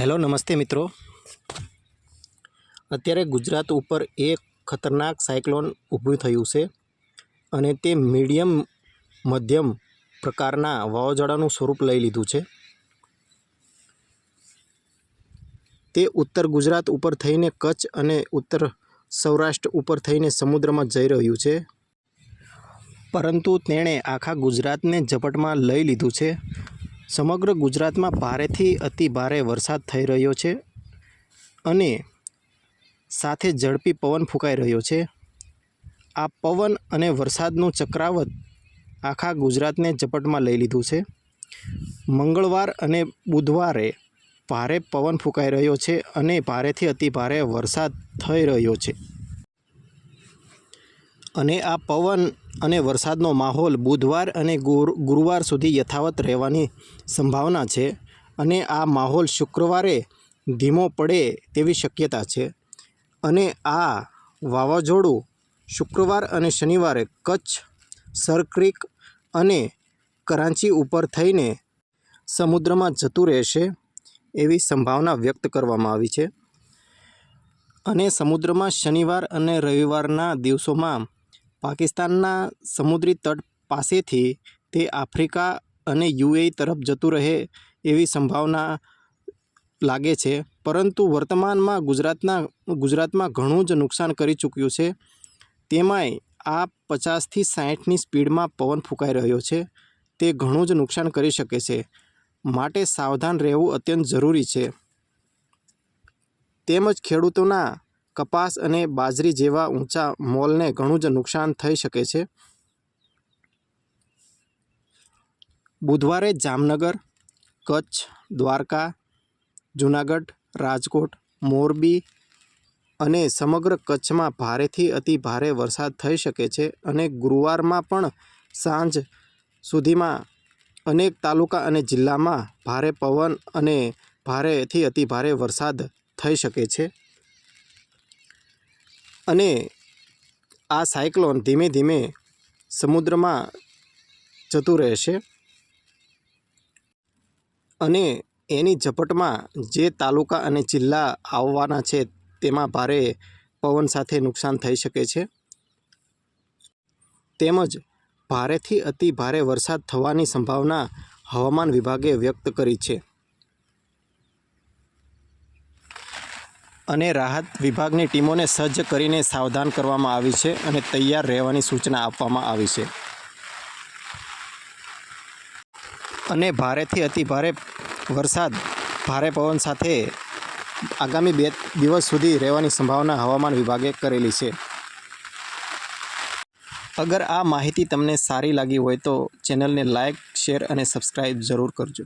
Hello, નમસ્તે મિત્રો. અત્યારે ગુજરાત ઉપર એક ખતરનાક સાયક્લોન ઊભું થયું છે અને તે મીડિયમ, મધ્યમ પ્રકારના વાવાઝોડાનું સ્વરૂપ લઈ લીધું છે. તે ઉત્તર ગુજરાત ઉપર થઈને કચ્છ અને ઉત્તર સૌરાષ્ટ્ર ઉપર થઈને સમુદ્રમાં જઈ રહ્યું છે. પરંતુ તેણે આખા ગુજરાતને ઝપટમાં લઈ લીધું છે સમગ્ર ગુજરાતમાં ભારેથી અતિ ભારે વરસાદ થઈ રહ્યો છે અને સાથે ઝડપી પવન ફૂંકાઈ રહ્યો છે. આ પવન અને વરસાદનું ચક્રાવત આખા ગુજરાતને ઝપટમાં લઈ લીધું છે. મંગળવાર અને બુધવારે ભારે પવન ફૂંકાઈ રહ્યો છે અને ભારેથી અતિ ભારે વરસાદ થઈ રહ્યો છે. અને આ પવન અને વરસાદનો માહોલ બુધવાર અને ગુર- ગુરુવાર સુધી યથાવત રહેવાની સંભાવના છે અને આ માહોલ શુક્રવારે ધીમો પડે તેવી શક્યતા છે. અને આ વાવાઝોડું શુક્રવાર અને શનિવારે કચ્છ સરક્રિક અને કરાંચી ઉપર થઈને સમુદ્રમાં જતું રહેશે એવી સંભાવના વ્યક્ત કરવામાં આવી છે. અને સમુદ્રમાં શનિવાર અને રવિવારના દિવસોમાં પાકિસ્તાનના સમુદ્રી તટ પાસેથી તે આફ્રિકા અને યુએ તરફ જતું રહે એવી સંભાવના લાગે છે. પરંતુ વર્તમાનમાં ગુજરાતના, ગુજરાતમાં ઘણું જ નુકસાન કરી ચૂક્યું છે. તેમાંય આ પચાસથી સાહીઠની સ્પીડમાં પવન ફૂંકાઈ રહ્યો છે. તે ઘણું જ નુકસાન કરી શકે છે. માટે સાવધાન રહેવું અત્યંત જરૂરી છે. તેમજ ખેડૂતોના કપાસ અને બાજરી જેવા ઊંચા મોલને ઘણું જ નુકસાન થઈ શકે છે. બુધવારે જામનગર, કચ્છ, દ્વારકા, જૂનાગઢ, રાજકોટ, મોરબી અને સમગ્ર કચ્છમાં ભારેથી અતિ ભારે વરસાદ થઈ શકે છે અને ગુરુવારમાં પણ સાંજ સુધીમાં અનેક તાલુકા અને જિલ્લામાં ભારે પવન અને ભારેથી અતિ ભારે વરસાદ થઈ શકે છે. અને આ સાયક્લોન ધીમે ધીમે સમુદ્રમાં જતું રહેશે અને એની ઝપટમાં જે તાલુકા અને જિલ્લા આવવાના છે તેમાં ભારે પવન સાથે નુકસાન થઈ શકે છે. તેમજ ભારેથી અતિ ભારે વરસાદ થવાની સંભાવના હવામાન વિભાગે વ્યક્ત કરી છે. અને રાહત વિભાગની ટીમોને સજ્જ કરીને સાવધાન કરવામાં આવી છે અને તૈયાર રહેવાની સૂચના આપવામાં આવી છે. અને ભારેથી અતિ ભારે વરસાદ, ભારે પવન સાથે આગામી બે દિવસ સુધી રહેવાની સંભાવના હવામાન વિભાગે કરેલી છે. અગર આ માહિતી તમને સારી લાગી હોય તો ચેનલને લાઇક શેર અને સબસ્ક્રાઈબ જરૂર કરજો.